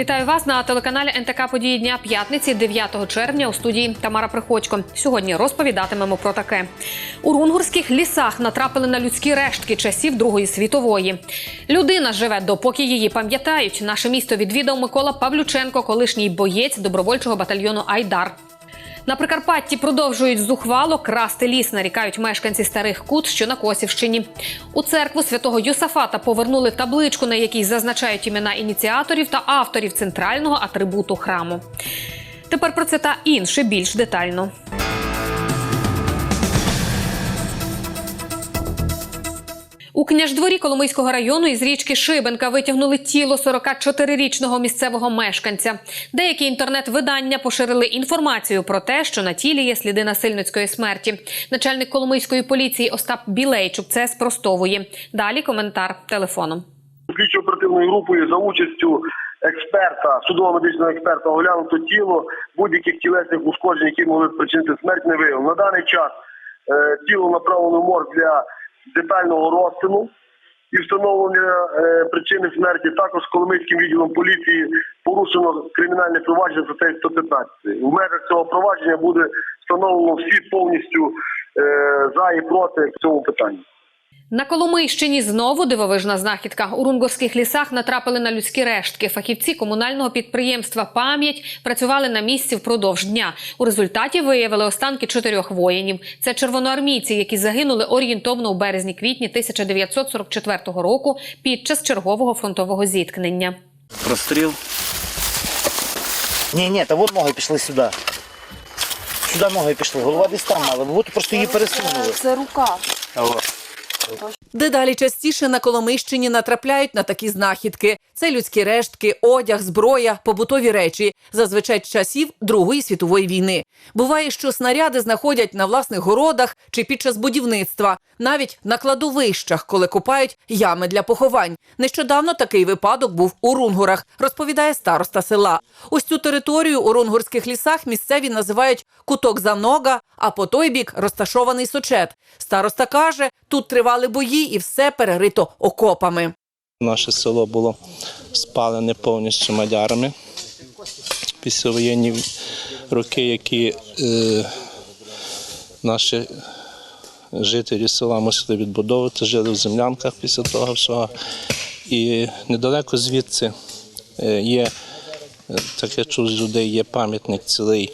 Вітаю вас на телеканалі НТК Події дня п'ятниці, 9 червня у студії Тамара Приходько. Сьогодні розповідатимемо про таке: у рунгурських лісах натрапили на людські рештки часів Другої світової. Людина живе допоки її пам'ятають. Наше місто відвідав Микола Павлюченко, колишній боєць добровольчого батальйону Айдар. На Прикарпатті продовжують зухвало красти ліс, нарікають мешканці старих кут, що на Косівщині. У церкву святого Юсафата повернули табличку, на якій зазначають імена ініціаторів та авторів центрального атрибуту храму. Тепер про це та інше більш детально. У княждворі Коломийського району із річки Шибенка витягнули тіло 44-річного місцевого мешканця. Деякі інтернет-видання поширили інформацію про те, що на тілі є сліди насильницької смерті. Начальник Коломийської поліції Остап Білейчук це спростовує. Далі коментар телефоном. слідчо-оперативною групою за участю експерта, судово-медичного експерта, оглянуто тіло будь-яких тілесних ушкоджень, які могли спричинити смерть, не виявлено. На даний час е, тіло направлено в морг для детального розтину і встановлення е, причини смерті. Також Коломийським відділом поліції порушено кримінальне провадження за цей 115. У межах цього провадження буде встановлено всі повністю е, за і проти в цьому питанні. На Коломийщині знову дивовижна знахідка. У рунгорських лісах натрапили на людські рештки. Фахівці комунального підприємства Пам'ять працювали на місці впродовж дня. У результаті виявили останки чотирьох воїнів. Це червоноармійці, які загинули орієнтовно у березні-квітні 1944 року під час чергового фронтового зіткнення. Простріл. Ні, ні, та от ноги пішли сюди. Сюди ноги пішли. Голова десь там мала. От просто її пересунули. Це рука. Дедалі частіше на Коломийщині натрапляють на такі знахідки. Це людські рештки, одяг, зброя, побутові речі, зазвичай часів Другої світової війни. Буває, що снаряди знаходять на власних городах чи під час будівництва, навіть на кладовищах, коли копають ями для поховань. Нещодавно такий випадок був у Рунгурах, розповідає староста села. Ось цю територію у рунгурських лісах місцеві називають куток Занога, а по той бік розташований сочет. Староста каже, тут тривали бої і все перерито окопами. Наше село було спалене повністю мадярами. Післявоєнні роки, які е, наші жителі села мусили відбудовувати, жили в землянках після того всього. І недалеко звідси е, є, е, так я чув з людей, є пам'ятник цілий,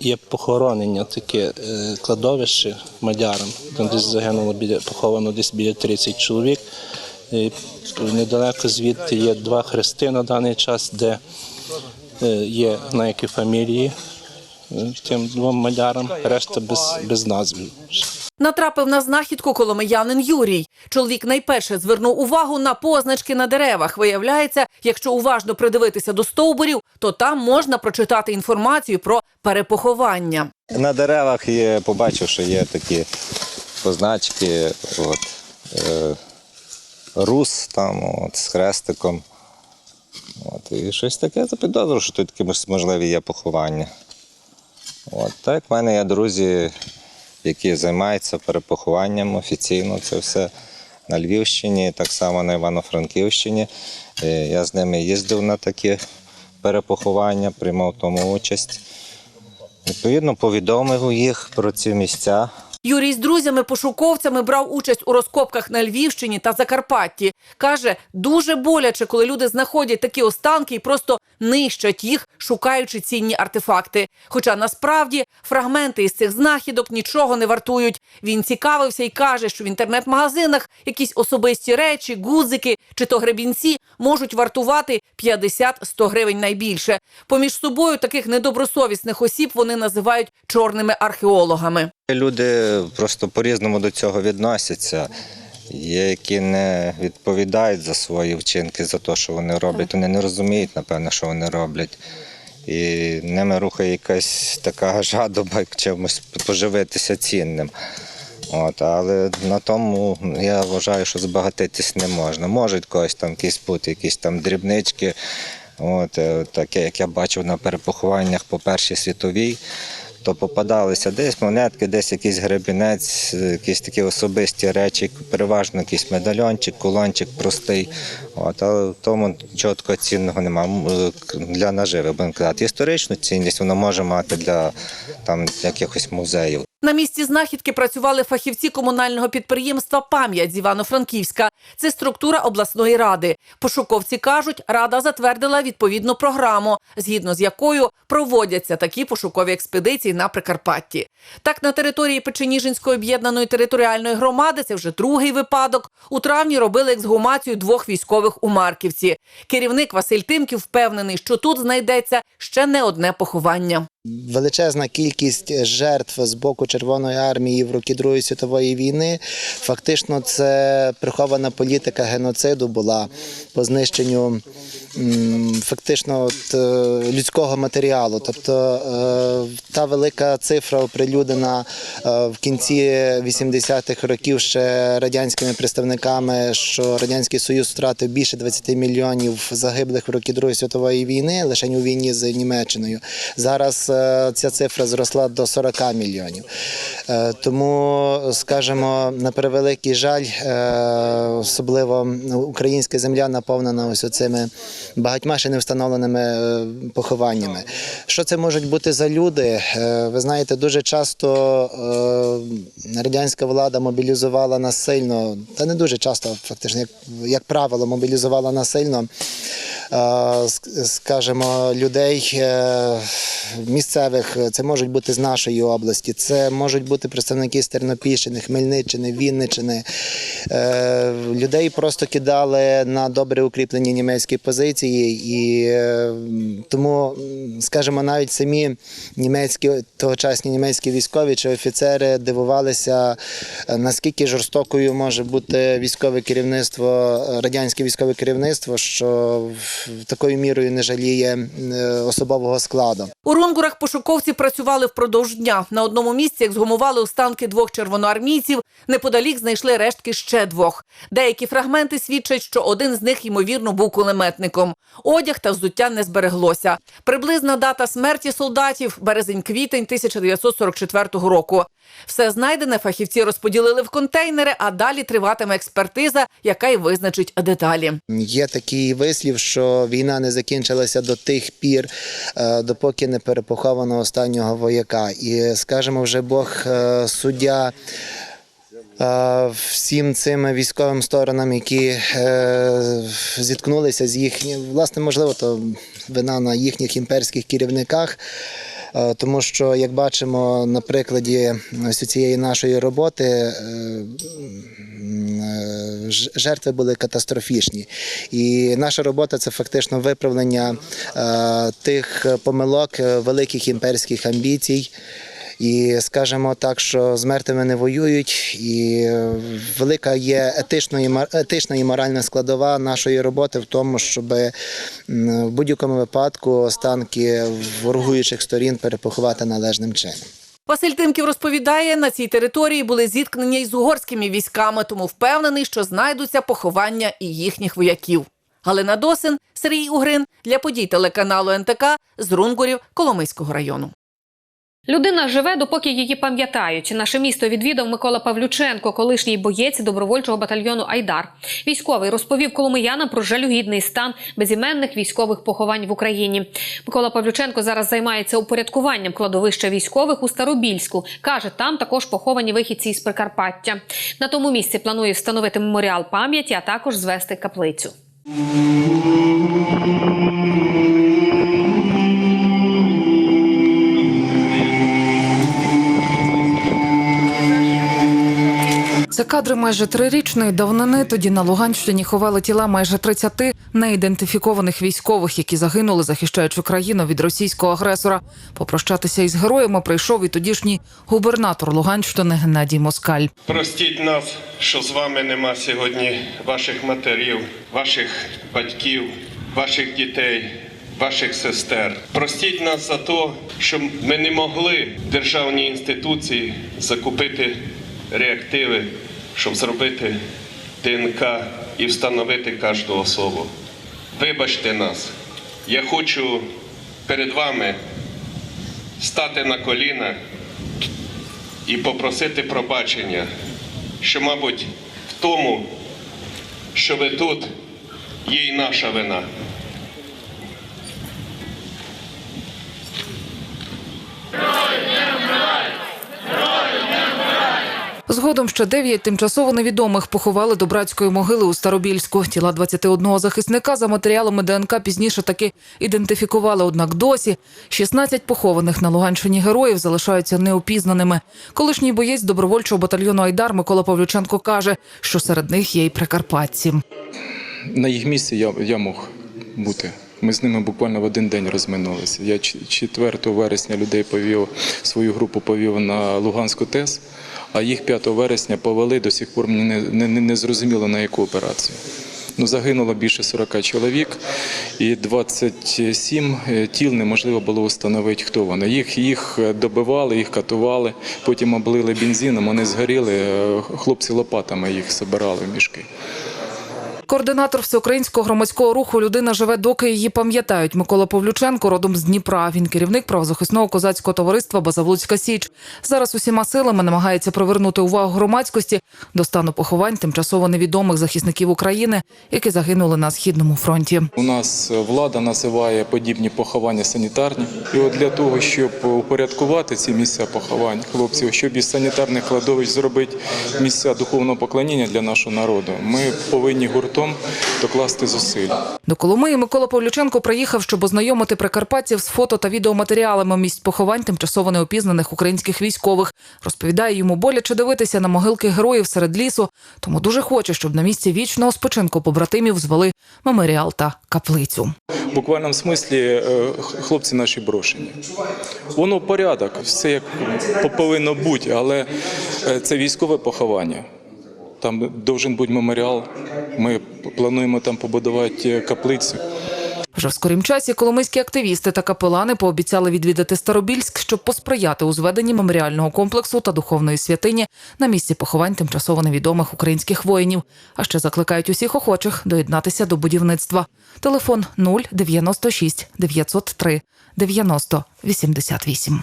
є похоронення, таке е, кладовище мадярам. Там десь загинуло біля поховано десь біля 30 чоловік. І недалеко звідти є два хрести на даний час, де е, є знаки фамілії е, тим двом малярам, решта без, без назв. Натрапив на знахідку коломиянин Юрій. Чоловік найперше звернув увагу на позначки на деревах. Виявляється, якщо уважно придивитися до стовбурів, то там можна прочитати інформацію про перепоховання. На деревах є, побачив, що є такі позначки, от, е, рус там от, з хрестиком. От, і щось таке запідозрив, що тут якимось можливі є поховання. От, так, в мене є друзі, які займаються перепохованням офіційно, це все на Львівщині, так само на Івано-Франківщині. Е, Я з ними їздив на такі перепоховання, приймав тому участь. Відповідно, повідомив їх про ці місця. Юрій з друзями-пошуковцями брав участь у розкопках на Львівщині та Закарпатті. Каже, дуже боляче, коли люди знаходять такі останки і просто нищать їх, шукаючи цінні артефакти. Хоча насправді фрагменти із цих знахідок нічого не вартують. Він цікавився і каже, що в інтернет-магазинах якісь особисті речі, гудзики чи то гребінці можуть вартувати 50-100 гривень найбільше. Поміж собою таких недобросовісних осіб вони називають чорними археологами. Люди просто по-різному до цього відносяться. Є, які не відповідають за свої вчинки, за те, що вони роблять. Вони не розуміють, напевно, що вони роблять. І ними рухає якась така жадоба, як чимось поживитися цінним. От, але на тому я вважаю, що збагатитись не можна. Можуть когось там якісь бути, якісь там дрібнички. От, е, таке, як я бачив на перепохованнях по Першій світовій, то попадалися десь монетки, десь якийсь гребінець, якісь такі особисті речі, переважно якийсь медальончик, кулончик простий. От, але в тому такого цінного немає. Е, Для наживи, будемо казати. Історичну цінність вона може мати для там, якихось музеїв. На місці знахідки працювали фахівці комунального підприємства Пам'ять з Івано-Франківська. Це структура обласної ради. Пошуковці кажуть, рада затвердила відповідну програму, згідно з якою проводяться такі пошукові експедиції на Прикарпатті. Так, на території Печеніжинської об'єднаної територіальної громади це вже другий випадок. У травні робили ексгумацію двох військових у Марківці. Керівник Василь Тимків впевнений, що тут знайдеться ще не одне поховання. Величезна кількість жертв з боку Червоної армії в роки Другої світової війни. Фактично, це прихована політика геноциду була по знищенню фактично е, людського матеріалу. Тобто е, та велика цифра оприлюднена е, в кінці 80-х років ще радянськими представниками, що радянський союз втратив більше 20 мільйонів загиблих в роки Другої світової війни лише у війні з Німеччиною. Зараз ця цифра зросла до 40 мільйонів. Е, Тому, скажімо, на превеликий жаль, е, особливо українська земля наповнена ось цими багатьма ще не встановленими е, похованнями. Що це можуть бути за люди? Е, Ви знаєте, дуже часто е, радянська влада мобілізувала насильно, та не дуже часто, фактично, як, правило, мобілізувала насильно е, скажімо, людей е, місцевих. Це можуть бути з нашої області, це можуть бути представники з Тернопільщини, Хмельниччини, Вінниччини. Е, Людей просто кидали на добре укріплені німецькі позиції, і е, тому, скажімо, навіть самі німецькі тогочасні німецькі військові чи офіцери дивувалися, наскільки жорстокою може бути військове керівництво, радянське військове керівництво, що в- такою мірою не жаліє е, особового складу. У Рунгурах пошуковці працювали впродовж дня. На одному місці ексгумували останки двох червоноармійців. Неподалік знайшли рештки ще двох. Деякі фрагменти свідчать, що один з них ймовірно був кулеметником. Одяг та взуття не збереглося. Приблизна дата смерті солдатів березень-квітень 1944 року. Все знайдене фахівці розподілили в контейнери, а далі триватиме експертиза, яка й визначить деталі. Є такий вислів, що війна не закінчилася до тих пір, е, допоки не перепоховано останнього вояка. І скажімо, вже Бог е, суддя. е, Всім цим військовим сторонам, які зіткнулися з їхнім, власне, можливо, то вина на їхніх імперських керівниках, тому що, як бачимо на прикладі ось цієї нашої роботи, е, е, жертви були катастрофічні. І наша робота це фактично виправлення е, тих помилок е, великих імперських амбіцій. І скажемо так, що з мертвими не воюють, і велика є етична етична і моральна складова нашої роботи в тому, щоб в будь-якому випадку останки ворогуючих сторін перепоховати належним чином. Василь Тимків розповідає, на цій території були зіткнення із угорськими військами, тому впевнений, що знайдуться поховання і їхніх вояків. Галина Досин, Сергій Угрин для подій телеканалу НТК з Рунгурів Коломийського району. Людина живе, допоки її пам'ятають. Наше місто відвідав Микола Павлюченко, колишній боєць добровольчого батальйону Айдар. Військовий розповів коломиянам про жалюгідний стан безіменних військових поховань в Україні. Микола Павлюченко зараз займається упорядкуванням кладовища військових у Старобільську. каже, там також поховані вихідці із Прикарпаття. На тому місці планує встановити меморіал пам'яті, а також звести каплицю. Це кадри майже трирічної давнини. Тоді на Луганщині ховали тіла майже 30 неідентифікованих військових, які загинули, захищаючи країну від російського агресора. Попрощатися із героями прийшов і тодішній губернатор Луганщини Геннадій Москаль. Простіть нас, що з вами нема сьогодні ваших матерів, ваших батьків, ваших дітей, ваших сестер. Простіть нас за те, що ми не могли державні інституції закупити реактиви, щоб зробити ДНК і встановити кожну особу. Вибачте нас. Я хочу перед вами стати на коліна і попросити пробачення, що, мабуть, в тому, що ви тут, є й наша вина. Згодом ще дев'ять тимчасово невідомих поховали до братської могили у Старобільську. Тіла 21 захисника за матеріалами ДНК пізніше таки ідентифікували. Однак досі 16 похованих на Луганщині героїв залишаються неопізнаними. Колишній боєць добровольчого батальйону Айдар Микола Павлюченко каже, що серед них є й прикарпатці. на їх місці я, я мог бути. Ми з ними буквально в один день розминулися. Я ч- 4 вересня людей повів, свою групу повів на Луганську ТЕС, а їх 5 вересня повели до сих пор мені не, не, не- зрозуміло на яку операцію. Ну, загинуло більше 40 чоловік, і 27 е, тіл неможливо було встановити, хто вони. Їх, їх добивали, їх катували, потім облили бензином, вони згоріли, е, хлопці лопатами їх збирали в мішки. Координатор всеукраїнського громадського руху Людина живе, доки її пам'ятають. Микола Павлюченко родом з Дніпра. Він керівник правозахисного козацького товариства Базавлуцька Січ. Зараз усіма силами намагається привернути увагу громадськості до стану поховань тимчасово невідомих захисників України, які загинули на східному фронті. У нас влада називає подібні поховання санітарні. І от для того, щоб упорядкувати ці місця поховань хлопців, щоб із санітарних кладовищ зробити місця духовного поклоніння для нашого народу, ми повинні гуртом докласти зусиль. До Коломиї Микола Павлюченко приїхав, щоб ознайомити прикарпатців з фото та відеоматеріалами місць поховань тимчасово неопізнаних українських військових. Розповідає йому боляче дивитися на могилки героїв серед лісу, тому дуже хоче, щоб на місці вічного спочинку побратимів звели меморіал та каплицю. В буквальному смислі е, хлопці наші брошені. Воно порядок, все як по- повинно бути, але е, це військове поховання. Там должен бути меморіал. Ми плануємо там побудувати е, каплицю. Вже в скорім часі коломийські активісти та капелани пообіцяли відвідати Старобільськ, щоб посприяти у зведенні меморіального комплексу та духовної святині на місці поховань тимчасово невідомих українських воїнів. А ще закликають усіх охочих доєднатися до будівництва. Телефон 096 903 90 88.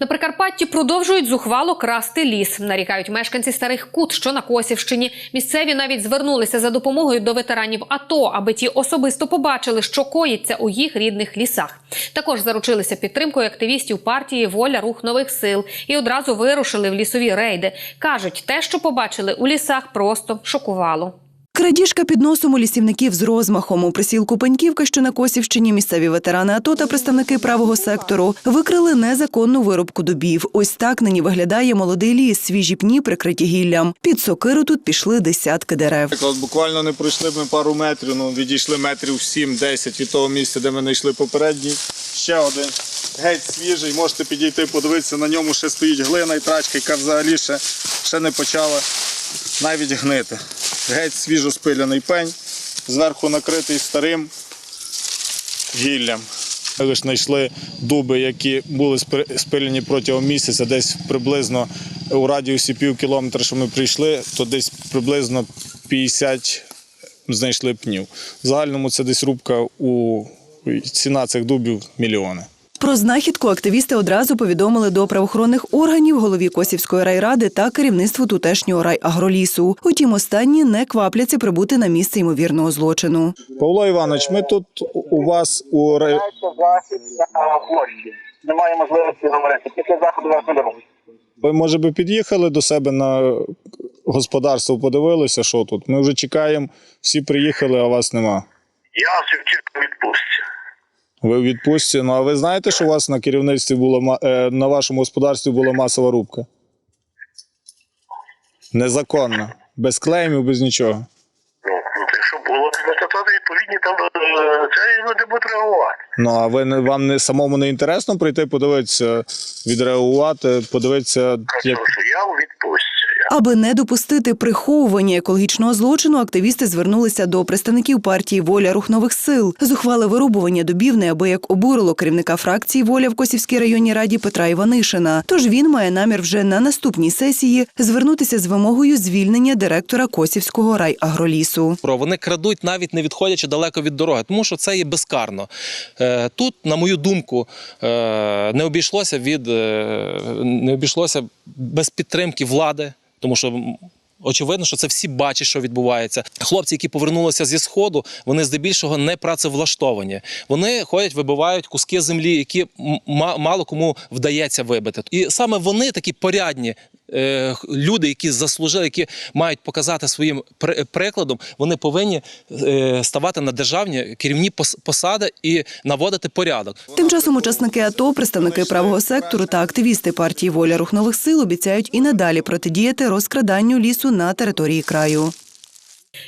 На Прикарпатті продовжують зухвало красти ліс. Нарікають мешканці старих кут, що на Косівщині. Місцеві навіть звернулися за допомогою до ветеранів АТО, аби ті особисто побачили, що коїться у їх рідних лісах. Також заручилися підтримкою активістів партії Воля Рух нових сил і одразу вирушили в лісові рейди. кажуть, те, що побачили у лісах, просто шокувало. Крадіжка під носом у лісівників з розмахом у присілку Пеньківка, що на Косівщині, місцеві ветерани АТО та представники правого сектору викрили незаконну вирубку дубів. Ось так нині виглядає молодий ліс, свіжі пні прикриті гіллям. Під сокиру тут пішли десятки дерев. От буквально не пройшли ми пару метрів, ну відійшли метрів 7-10 від того місця, де ми знайшли попередній. Ще один геть свіжий. Можете підійти, подивитися, на ньому ще стоїть глина і трачка, яка взагалі ще, ще не почала навіть гнити. Геть свіжо спиляний пень, зверху накритий старим гіллям. Ми лише знайшли дуби, які були спилені протягом місяця, десь приблизно у радіусі пів кілометра, що ми прийшли, то десь приблизно 50 знайшли пнів. В загальному це десь рубка у ціна цих дубів мільйони. Про знахідку активісти одразу повідомили до правоохоронних органів, голові Косівської райради та керівництву тутешнього райагролісу. Утім, останні не квапляться прибути на місце ймовірного злочину. Павло Іванович, ми тут у вас у рай... Немає можливості говорити. Після заходу вас не беруть. Ви, може би, під'їхали до себе на господарство, подивилися, що тут. Ми вже чекаємо, всі приїхали, а вас нема. Я в відпустці. Ви в відпустці. Ну а ви знаєте, що у вас на керівництві було ма- е, на вашому господарстві була масова рубка? Незаконна. Без клеймів, без нічого. Ну, те, що було, то відповідні там е, це люди будуть реагувати. Ну а ви не вам не самому не інтересно прийти, подивитися, відреагувати, подивитися, як я у відпустці. Аби не допустити приховування екологічного злочину, активісти звернулися до представників партії Воля рух нових сил. Зухвале вирубування дубів неабияк обурило керівника фракції Воля в Косівській районній раді Петра Іванишина. Тож він має намір вже на наступній сесії звернутися з вимогою звільнення директора Косівського райагролісу. Вони крадуть навіть не відходячи далеко від дороги, тому що це є безкарно. Е, Тут, на мою думку, е, не обійшлося від е, не обійшлося без підтримки влади, тому що. Очевидно, що це всі бачать, що відбувається. Хлопці, які повернулися зі сходу, вони здебільшого не працевлаштовані. Вони ходять, вибивають куски землі, які мало кому вдається вибити. І саме вони такі порядні люди, які заслужили, які мають показати своїм при- прикладом, вони повинні е, ставати на державні керівні посади і наводити порядок. Тим часом учасники АТО, представники правого сектору та активісти партії Воля рух нових сил обіцяють і надалі протидіяти розкраданню лісу на території краю.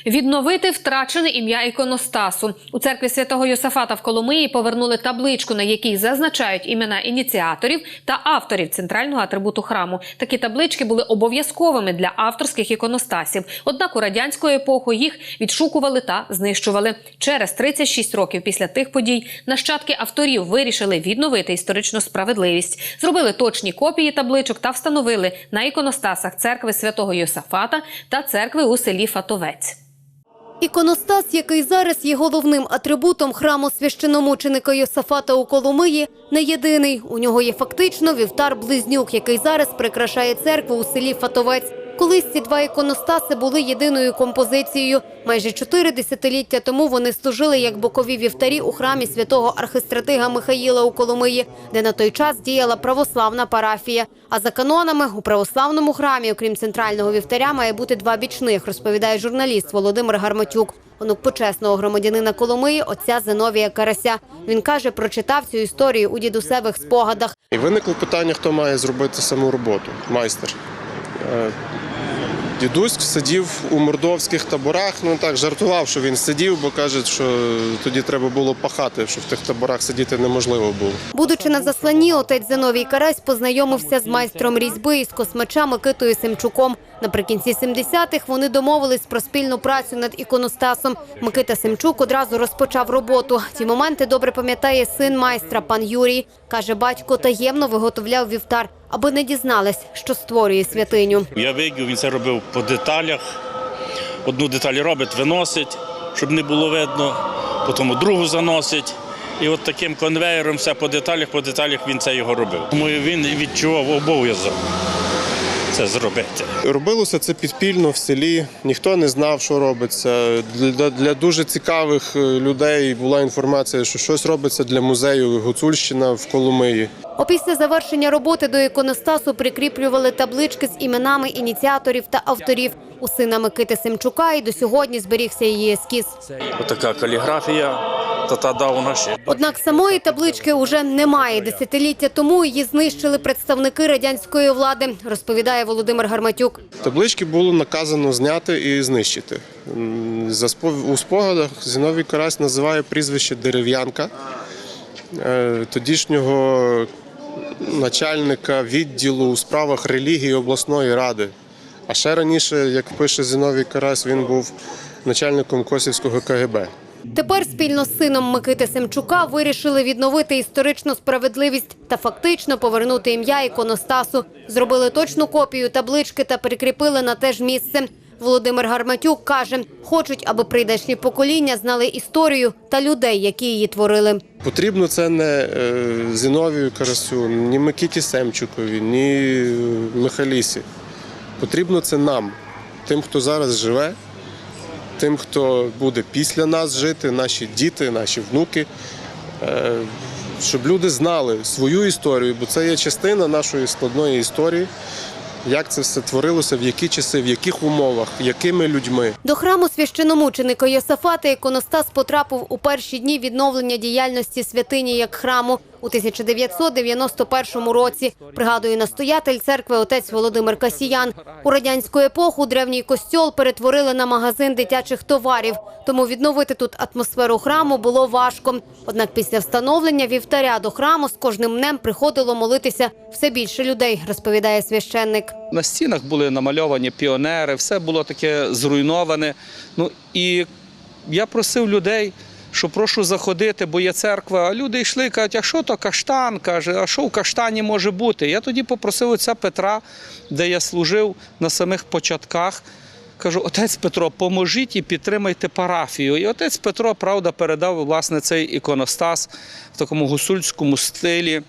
Відновити втрачене ім'я іконостасу у церкві святого Йосафата в Коломиї повернули табличку, на якій зазначають імена ініціаторів та авторів центрального атрибуту храму. Такі таблички були обов'язковими для авторських іконостасів. Однак у радянську епоху їх відшукували та знищували. Через 36 років після тих подій нащадки авторів вирішили відновити історичну справедливість, зробили точні копії табличок та встановили на іконостасах церкви святого Йосафата та церкви у селі Фатовець. Іконостас, який зараз є головним атрибутом храму священомученика Йосафата у Коломиї, не єдиний. У нього є фактично вівтар-близнюк, який зараз прикрашає церкву у селі Фатовець. Колись ці два іконостаси були єдиною композицією. Майже чотири десятиліття тому вони служили як бокові вівтарі у храмі святого архистратига Михаїла у Коломиї, де на той час діяла православна парафія. А за канонами у православному храмі, окрім центрального вівтаря, має бути два бічних, розповідає журналіст Володимир Гарматюк. Онук почесного громадянина Коломиї, отця Зиновія Карася. Він каже, прочитав цю історію у дідусевих спогадах. І виникло питання, хто має зробити саму роботу майстер. Дідусь сидів у мордовських таборах. Ну так жартував, що він сидів, бо кажуть, що тоді треба було пахати, що в тих таборах сидіти неможливо було. Будучи на засланні, отець Зиновій Карась познайомився з майстром різьби із космача Микитою Семчуком. Наприкінці 70-х вони домовились про спільну працю над іконостасом. Микита Семчук одразу розпочав роботу. Ці моменти добре пам'ятає син майстра, пан Юрій. Каже, батько таємно виготовляв вівтар, аби не дізнались, що створює святиню. Я вигів, він це робив по деталях. Одну деталь робить, виносить, щоб не було видно, потім другу заносить. І от таким конвеєром все по деталях, по деталях він це його робив. Тому він відчував обов'язок це зробити. Робилося це підпільно в селі, ніхто не знав, що робиться. Для, для дуже цікавих е, людей була інформація, що щось робиться для музею Гуцульщина в Коломиї. Опісля завершення роботи до іконостасу прикріплювали таблички з іменами ініціаторів та авторів. У сина Микити Семчука і до сьогодні зберігся її ескіз. Отака каліграфія, та та давна ще. Однак самої таблички уже немає. Десятиліття тому її знищили представники радянської влади, розповідає Володимир Гарматюк. Таблички було наказано зняти і знищити. За спов- у спогадах Зіновій Карась називає прізвище Дерев'янка, е, тодішнього начальника відділу у справах релігії обласної ради. А ще раніше, як пише Зіновій Карась, він був начальником Косівського КГБ. Тепер спільно з сином Микити Семчука вирішили відновити історичну справедливість та фактично повернути ім'я іконостасу. Зробили точну копію таблички та прикріпили на те ж місце. Володимир Гарматюк каже, хочуть, аби прийдешні покоління знали історію та людей, які її творили. Потрібно це не е, Зіновію Карасю, ні Микиті Семчукові, ні е, Михалісі. Потрібно це нам, тим, хто зараз живе, тим, хто буде після нас жити, наші діти, наші внуки, е, щоб люди знали свою історію, бо це є частина нашої складної історії, як це все творилося, в які часи, в яких умовах, якими людьми. До храму священомученика Йосафата іконостас потрапив у перші дні відновлення діяльності святині як храму. у 1991 році. Пригадує настоятель церкви отець Володимир Касіян. У радянську епоху древній костьол перетворили на магазин дитячих товарів, тому відновити тут атмосферу храму було важко. Однак після встановлення вівтаря до храму з кожним днем приходило молитися все більше людей, розповідає священник. На стінах були намальовані піонери, все було таке зруйноване. Ну і я просив людей, що прошу заходити, бо є церква. А люди йшли і кажуть, а що то каштан? каже, а що в каштані може бути? Я тоді попросив отця Петра, де я служив на самих початках. Кажу, отець Петро, поможіть і підтримайте парафію. І отець Петро, правда, передав власне цей іконостас в такому гусульському стилі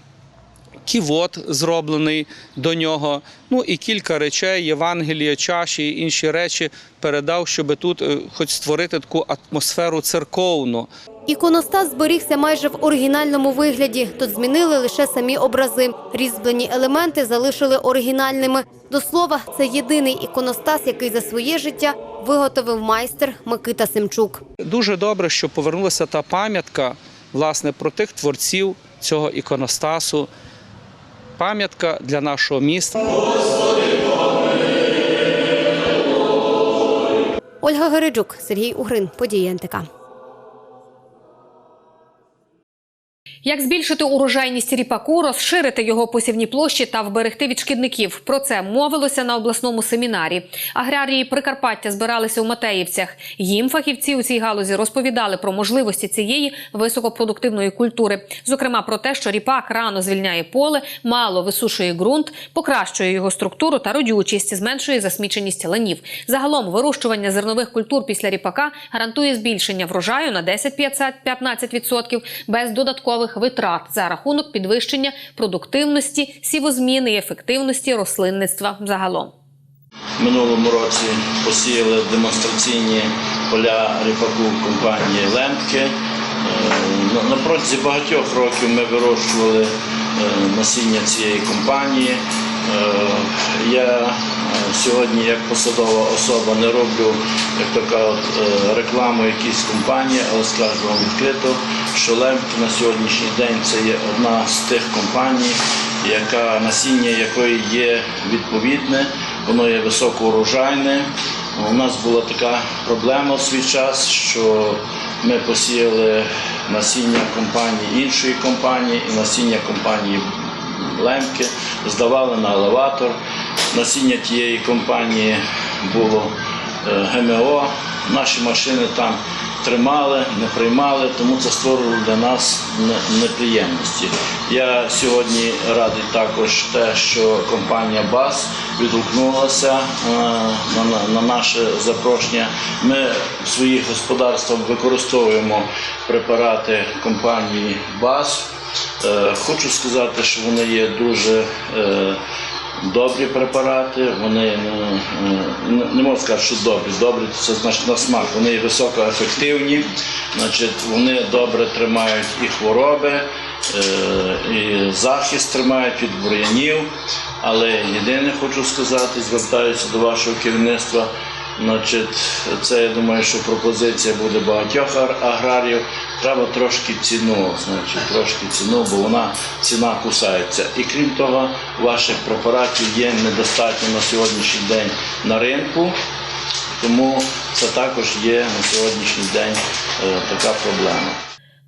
ківот зроблений до нього. Ну і кілька речей, Євангелія, чаші і інші речі передав, щоб тут е, хоч створити таку атмосферу церковну. Іконостас зберігся майже в оригінальному вигляді. Тут змінили лише самі образи. Різьблені елементи залишили оригінальними. До слова, це єдиний іконостас, який за своє життя виготовив майстер Микита Семчук. Дуже добре, що повернулася та пам'ятка власне про тих творців цього іконостасу. Пам'ятка для нашого міста. Ольга Гериджук, Сергій Угрин, події НТК. Як збільшити урожайність ріпаку, розширити його посівні площі та вберегти від шкідників? Про це мовилося на обласному семінарі. Аграрії Прикарпаття збиралися у Матеївцях. Їм фахівці у цій галузі розповідали про можливості цієї високопродуктивної культури, зокрема про те, що ріпак рано звільняє поле, мало висушує ґрунт, покращує його структуру та родючість, зменшує засміченість ленів. Загалом вирощування зернових культур після ріпака гарантує збільшення врожаю на 10-15% без додаткових витрат за рахунок підвищення продуктивності, сівозміни і ефективності рослинництва загалом. Минулому році посіяли демонстраційні поля ріпаку компанії Лемтки. Е, На протязі багатьох років ми вирощували е, насіння цієї компанії. Е, Я е, сьогодні, як посадова особа, не роблю як то кажуть, е, рекламу якійсь компанії, але скажу вам відкрито, що Лемтки на сьогоднішній день це є одна з тих компаній, яка насіння якої є відповідне, воно є високоурожайне. У нас була така проблема в свій час, що ми посіяли насіння компанії іншої компанії і насіння компанії Лемки, здавали на елеватор. Насіння тієї компанії було е, ГМО. Наші машини там тримали, не приймали, тому це створило для нас неприємності. Я сьогодні радий також те, що компанія БАС відгукнулася е, на, на, на наше запрошення. Ми в своїх господарствах використовуємо препарати компанії БАС. Е, Хочу сказати, що вони є дуже е, добрі препарати. Вони е, не, можу сказати, що добрі. Добрі це значить на смак. Вони є високоефективні, значить, вони добре тримають і хвороби, і захист тримають від бур'янів. Але єдине хочу сказати, звертаюся до вашого керівництва. Значить, це я думаю, що пропозиція буде багатьох ар- аграріїв. Треба трошки ціну, значить, трошки ціну, бо вона ціна кусається. І крім того, ваших препаратів є недостатньо на сьогоднішній день на ринку, тому це також є на сьогоднішній день е, така проблема.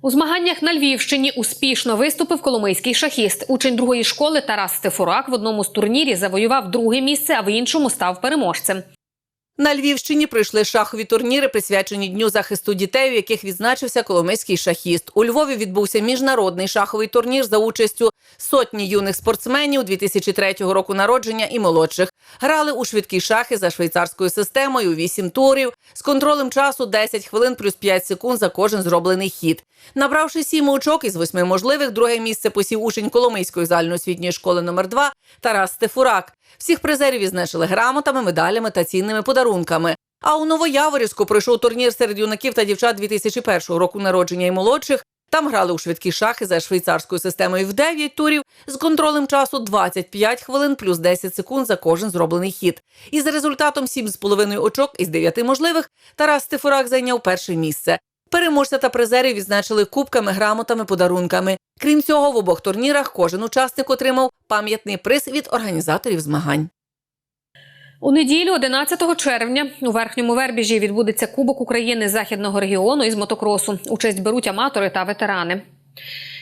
У змаганнях на Львівщині успішно виступив коломийський шахіст. Учень другої школи Тарас Стефурак в одному з турнірів завоював друге місце, а в іншому став переможцем. На Львівщині пройшли шахові турніри, присвячені дню захисту дітей, у яких відзначився коломийський шахіст. У Львові відбувся міжнародний шаховий турнір за участю сотні юних спортсменів 2003 року народження і молодших. Грали у швидкі шахи за швейцарською системою у 8 турів з контролем часу 10 хвилин плюс 5 секунд за кожен зроблений хід. Набравши сім очок із восьми можливих, друге місце посів учень Коломийської загальноосвітньої школи номер 2 Тарас Стефурак. Всіх призерів відзначили грамотами, медалями та цінними подарунками. А у Новояворівську пройшов турнір серед юнаків та дівчат 2001 року народження і молодших. Там грали у швидкі шахи за швейцарською системою в 9 турів з контролем часу 25 хвилин плюс 10 секунд за кожен зроблений хід. І за результатом 7,5 очок із 9 можливих Тарас Стефурак зайняв перше місце. Переможця та призерів відзначили кубками, грамотами, подарунками. Крім цього, в обох турнірах кожен учасник отримав пам'ятний приз від організаторів змагань. У неділю, 11 червня, у верхньому вербіжі відбудеться Кубок України західного регіону із мотокросу. Участь беруть аматори та ветерани.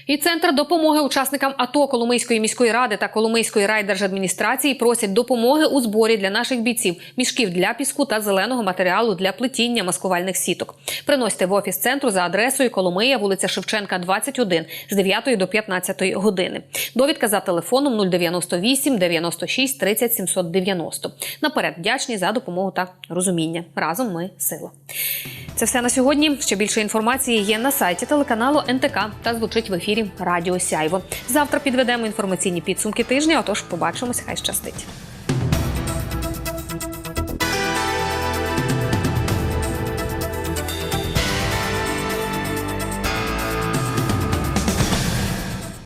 І центр допомоги учасникам АТО Коломийської міської ради та Коломийської райдержадміністрації просять допомоги у зборі для наших бійців, мішків для піску та зеленого матеріалу для плетіння маскувальних сіток. Приносьте в офіс центру за адресою Коломия, вулиця Шевченка, 21 з 9 до 15 години. Довідка за телефоном 098 96 30 790. Наперед вдячні за допомогу та розуміння. Разом ми сила. Це все на сьогодні. Ще більше інформації є на сайті телеканалу НТК та звучить в ефірі Радіо Сяйво. Завтра підведемо інформаційні підсумки тижня. Отож, побачимось. Хай щастить.